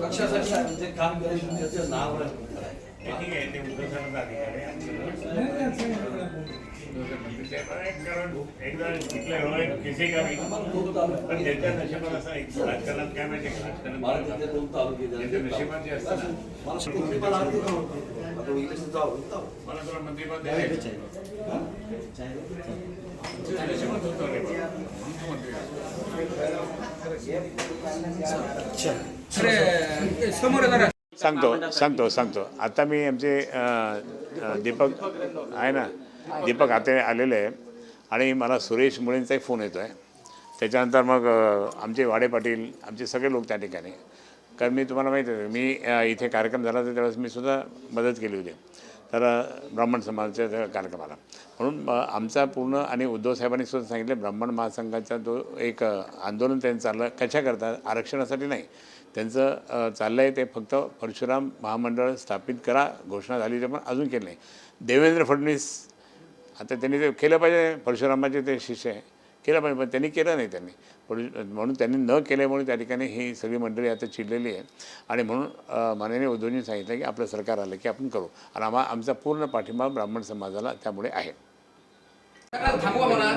पक्षासाठी जे काम केलं त्याचं नाव आहे हे ठीक आहे ते उद्धवसाहेबांचा अधिकार आहे आणि कारण एकदा declare होय, केसे करावी. पण ज्यांच्या नशिबात असं एक राजकारणात काय माहिती आहे का? राजकारणात महाराष्ट्रातले दोन तालुके ज्यांच्या नशिबात जे असतं ना, मला कुठली मला आवडते का आवडते? आता इलेक्शन जाऊ जाऊ मला तुला मंत्रिपद द्यायचं. तुझ्या नशिबात होतं रे बाबा. म्हणून तू मंत्री झाला. सांगतो सांगतो सांगतो. आता मी आमचे दीपक आहे ना दीपक आते आलेले आहे. आणि मला सुरेश मुळेंचाही फोन येतो आहे त्याच्यानंतर मग आमचे वाडे पाटील आमचे सगळे लोक त्या ठिकाणी. कारण मी तुम्हाला माहिती आहे मी इथे कार्यक्रम झाला तर त्यावेळेस मी सुद्धा मदत केली होती. तर ब्राह्मण समाजाच्या त्या कार्यक्रमाला. म्हणून आमचा पूर्ण आणि उद्धव साहेबांनी सुद्धा सांगितलं ब्राह्मण महासंघाचा जो एक आंदोलन त्यांनी चाललं कशाकरता? आरक्षणासाठी नाही. त्यांचं चाललं आहे ते फक्त परशुराम महामंडळ स्थापित करा घोषणा झाली ते पण अजून केलं नाही. देवेंद्र फडणवीस आता त्यांनी ते केलं पाहिजे परशुरामाचे ते शिष्य आहे. केलं पाहिजे पण त्यांनी केलं नाही त्यांनी. परशु म्हणून त्यांनी न केल्यामुळे त्या ठिकाणी ही सगळी मंडळी आता चिडलेली आहे आणि म्हणून माननीय उद्धवजींनी सांगितलं की आपलं सरकार आलं की आपण करू. आणि आम्हा आमचा पूर्ण पाठिंबा ब्राह्मण समाजाला त्यामुळे आहे. थांबवा म्हणा.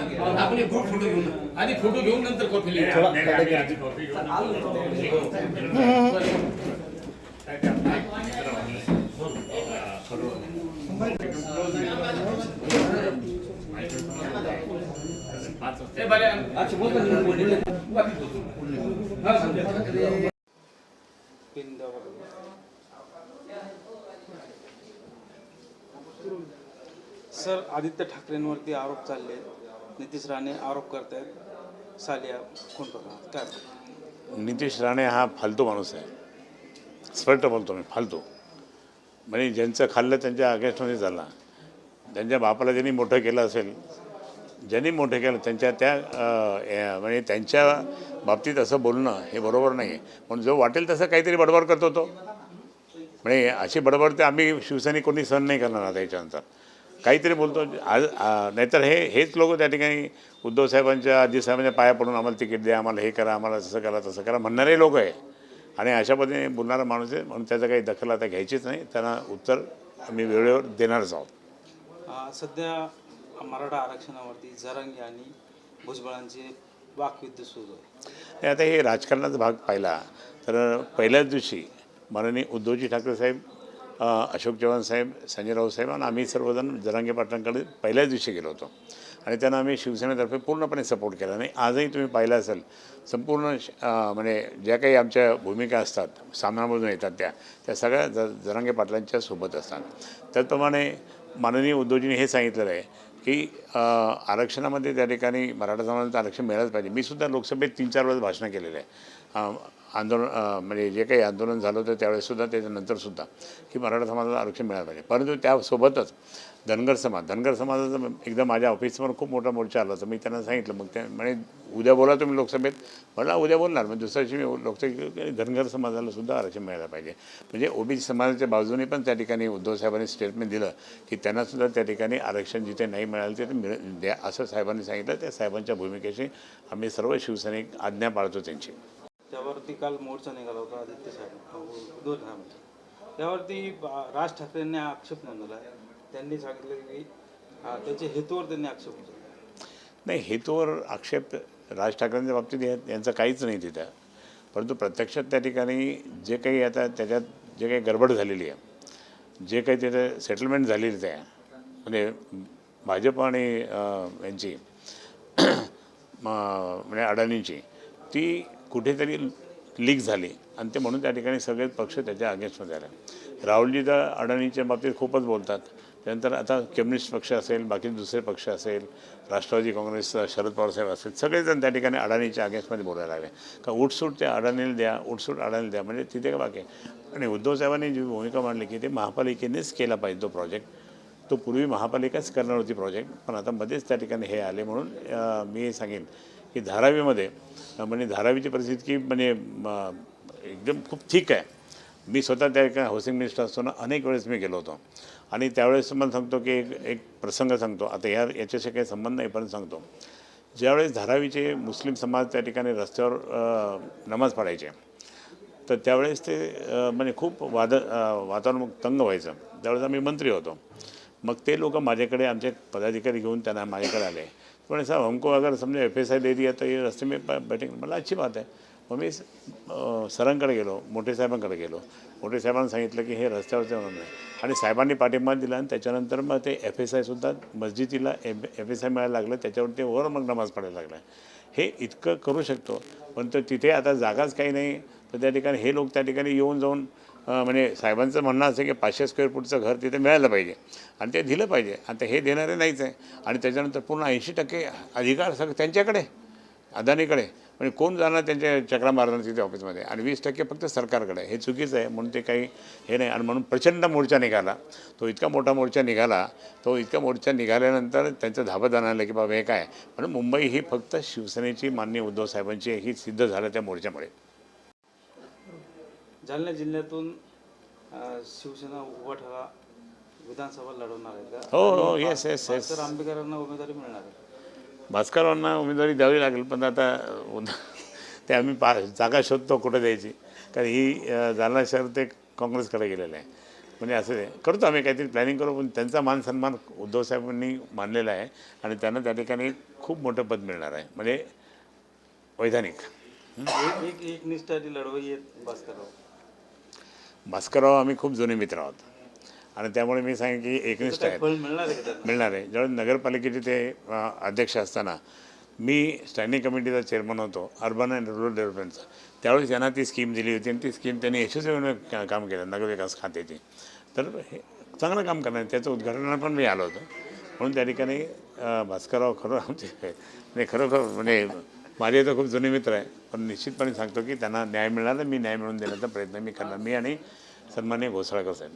आपण एक ग्रुप फोटो घेऊन आधी फोटो घेऊन नंतर कॉफी लिहू. नाही, नाही, आम्ही आधी कॉफी घेऊ. पाच वाजता. ए, बाल्या, अच्छा, बोल ना, बोल, बोल. वापस बोल. हा, सांग. सर आदित्य ठाकरेंवरती आरोप चालले आहेत. नितीश राणे आरोप करत आहेत सालिया खून प्रकरणात काय नितीश राणे हा फालतू माणूस आहे. स्पष्ट बोलतो मी फालतू. म्हणजे ज्यांचं खाल्लं त्यांच्या अगेन्स्टमध्ये झाला. त्यांच्या बापाला ज्यांनी मोठं केलं असेल ज्यांनी मोठे केलं त्यांच्या त्या या- म्हणजे त्यांच्या बाबतीत असं बोलणं हे बरोबर नाही आहे पण जो वाटेल तसं काहीतरी बडबड करतो तो. म्हणजे अशी बडबड ते आम्ही शिवसैनिक कोणी सहन नाही करणार आता याच्यानंतर. काहीतरी बोलतो. आज नाहीतर हे हेच लोक त्या ठिकाणी उद्धव साहेबांच्या अजित साहेबांच्या पाया पडून आम्हाला तिकीट द्या आम्हाला हे करा आम्हाला तसं करा तसं करा म्हणणारे लोक आहे. आणि अशा पद्धतीने बोलणारा माणूस आहे म्हणून त्याचं काही दखल आता घ्यायचीच नाही. त्यांना उत्तर आम्ही वेळेवर देणारच आहोत. सध्या मराठा आरक्षणावरती जरांगे आणि भुजबळांचे वाकयुद्ध सुरू आहे. आणि आता हे राजकारणाचा भाग पाहिला तर पहिल्याच दिवशी माननीय उद्धवजी ठाकरे साहेब अशोक चव्हाण साहेब संजय राऊत साहेब आणि आम्ही सर्वजण जरांगे पाटलांकडे पहिल्याच दिवशी गेलो होतो. आणि त्यांना आम्ही शिवसेनेतर्फे पूर्णपणे सपोर्ट केला. आणि आजही तुम्ही पाहिलं असेल संपूर्ण श- म्हणजे ज्या काही आमच्या भूमिका असतात सामनामधून येतात त्या त्या सगळ्या ज जरांगे पाटलांच्या सोबत असतात. त्याचप्रमाणे माननीय उद्धवजींनी हे सांगितलेलं आहे की आरक्षणामध्ये त्या ठिकाणी मराठा समाजाचं आरक्षण मिळालंच पाहिजे. मी सुद्धा लोकसभेत तीन चार वेळेस भाषणं केलेलं आहे. आंदोलन म्हणजे जे काही आंदोलन झालं होतं त्यावेळेससुद्धा त्याच्यानंतरसुद्धा की मराठा समाजाला आरक्षण मिळालं पाहिजे. परंतु त्यासोबतच धनगर समाज धनगर समाजाचा एकदा माझ्या ऑफिसवर खूप मोठा मोर्चा आला होता मी त्यांना सांगितलं मग त्या म्हणे उद्या बोला तुम्ही लोकसभेत. म्हणला उद्या बोलणार. मग दुसऱ्या दिवशी मी लोकसभेत धनगर समाजाला सुद्धा आरक्षण मिळायला पाहिजे. म्हणजे ओबीसी समाजाच्या बाजूने पण त्या ठिकाणी उद्धव साहेबांनी स्टेटमेंट दिलं की त्यांनासुद्धा त्या ठिकाणी आरक्षण जिथे नाही मिळालं तिथे मिळ द्या असं साहेबांनी सांगितलं. त्या साहेबांच्या भूमिकेशी आम्ही सर्व शिवसैनिक आज्ञा पाळतो त्यांची. त्यावरती काल मोर्चा निघाला होता आदित्य साहेब. हो, त्यावरती बा- राज ठाकरेंनी आक्षेप नोंदवला. आहे त्यांनी सांगितलं की त्याच्या हेतूवर त्यांनी आक्षेप नोंदवला. नाही हेतूवर आक्षेप राज ठाकरेंच्या बाबतीत यांचं काहीच नाही तिथं. परंतु प्रत्यक्षात त्या ठिकाणी जे काही आता त्याच्यात जे काही गडबड झालेली आहे जे काही त्याचं सेटलमेंट झालेली आहे म्हणजे भाजप आणि यांची म्हणजे अडाणींची ती कुठेतरी लीक झाली. आणि ते म्हणून त्या ठिकाणी सगळेच पक्ष त्याच्या अगेन्स्टमध्ये आले. राहुलजी तर अडाणीच्या बाबतीत खूपच बोलतात. त्यानंतर आता कम्युनिस्ट पक्ष असेल बाकी दुसरे पक्ष असेल राष्ट्रवादी काँग्रेस शरद पवार साहेब असेल सगळेजण त्या ठिकाणी अडाणीच्या अगेन्स्टमध्ये बोलायला लागले. का उठसूट त्या अडाणीला द्या उठसूट अडाणीला द्या म्हणजे तिथे का बाकी आणि उद्धव साहेबांनी जी भूमिका मांडली की ते महापालिकेनेच केला पाहिजे तो प्रोजेक्ट तो पूर्वी महापालिकाच करणार होती प्रोजेक्ट पण आता मध्येच त्या ठिकाणी हे आले म्हणून मी सांगेन. की धारावीमध्ये म्हणजे धारावीची परिस्थिती की म्हणजे एकदम खूप ठीक आहे. मी स्वतः त्या एका हाऊसिंग मिनिस्टर असताना अनेक वेळेस मी गेलो होतो. आणि त्यावेळेस मला सांगतो की एक एक प्रसंग सांगतो. आता या याच्याशी काही संबंध नाही पण सांगतो. ज्यावेळेस धारावीचे मुस्लिम समाज त्या ठिकाणी रस्त्यावर नमाज पडायचे तर त्यावेळेस ते म्हणजे खूप वाद वातावरण तंग व्हायचं. त्यावेळेस आम्ही मंत्री होतो. मग ते लोक माझ्याकडे आमचे पदाधिकारी घेऊन त्यांना माझ्याकडे आले. पण साहब हमको अगर समजा एफ एस आय दे दिया तो ये रस्ते में ब- बैठेंगे मला अच्छी बात आहे मग मी सरांकडे गेलो मोठे साहेबांकडे गेलो मोठे साहेबांना सांगितलं की हे रस्त्यावरचे म्हणून नाही आणि साहेबांनी पाठिंबा दिला आणि त्याच्यानंतर मग ते एफ एस आयसुद्धा मस्जिदीला एफ एफ एस आय मिळायला लागलं त्याच्यावर ते वर मग नमाज पडायला लागला. हे इतकं करू शकतो पण तर तिथे आता जागाच काही नाही. तर त्या ठिकाणी हे लोक त्या ठिकाणी येऊन जाऊन म्हणजे साहेबांचं म्हणणं असं की पाचशे स्क्वेअर फूटचं घर तिथे मिळालं पाहिजे. आणि ते दिलं पाहिजे. आणि ते हे देणारे नाहीच आहे. आणि त्याच्यानंतर पूर्ण ऐंशी टक्के अधिकार सग त्यांच्याकडे अदानीकडे. म्हणजे कोण जाणार त्यांच्या चक्रा मारणार तिथे ऑफिसमध्ये? आणि वीस टक्के फक्त सरकारकडे. हे चुकीचं आहे. म्हणून ते काही हे नाही. आणि म्हणून प्रचंड मोर्चा निघाला. तो इतका मोठा मोर्चा निघाला. तो इतका मोर्चा निघाल्यानंतर त्यांचं धाबत आणलं की बाबा हे काय? म्हणून मुंबई ही फक्त शिवसेनेची मान्य उद्धव साहेबांची ही सिद्ध झालं त्या मोर्चामुळे. जालना जिल्ह्यातून शिवसेना उभाठा विधानसभा लढवणार आहे का? हो, हो, yes, yes, yes. भास्कर आंबेकरांना उमेदवारी मिळणार आहे. भास्करांना उमेदवारी द्यावी लागेल पण आता ते आम्ही पा जागा शोधतो कुठं द्यायची. कारण ही जालना शहर ते काँग्रेसकडे गेलेलं आहे. म्हणजे असं आहे करतो आम्ही काहीतरी प्लॅनिंग करू पण त्यांचा मान सन्मान उद्धव साहेबांनी मानलेला आहे आणि त्यांना त्या ठिकाणी खूप मोठं पद मिळणार आहे. म्हणजे वैधानिक. एक एक एक निष्ठाची लढवई भास्करराव. भास्करराव आम्ही खूप जुने मित्र आहोत. आणि त्यामुळे मी सांगेन की एकनिष्ठ आहेत. मिळणार आहे मिळणार आहे. ज्यावेळेस नगरपालिकेचे ते अध्यक्ष असताना मी स्टँडिंग कमिटीचा चेअरमन होतो अर्बन अँड रुरल डेव्हलपमेंटचा. त्यावेळेस त्यांना ती स्कीम दिली होती आणि ती स्कीम त्यांनी यशस्वीपणे काम केलं नगरविकास खात्याची. तर हे चांगलं काम करणार त्याचं उद्घाटनाला पण मी आलो होतो. म्हणून त्या ठिकाणी भास्करराव खरं आमचे खरोखर म्हणजे माझे तर खूप जुने मित्र आहे पण निश्चितपणे सांगतो की त्यांना न्याय मिळाला मी न्याय मिळवून देण्याचा प्रयत्न मी करणार. मी आणि सन्मान्य घोसाळकर साहेब.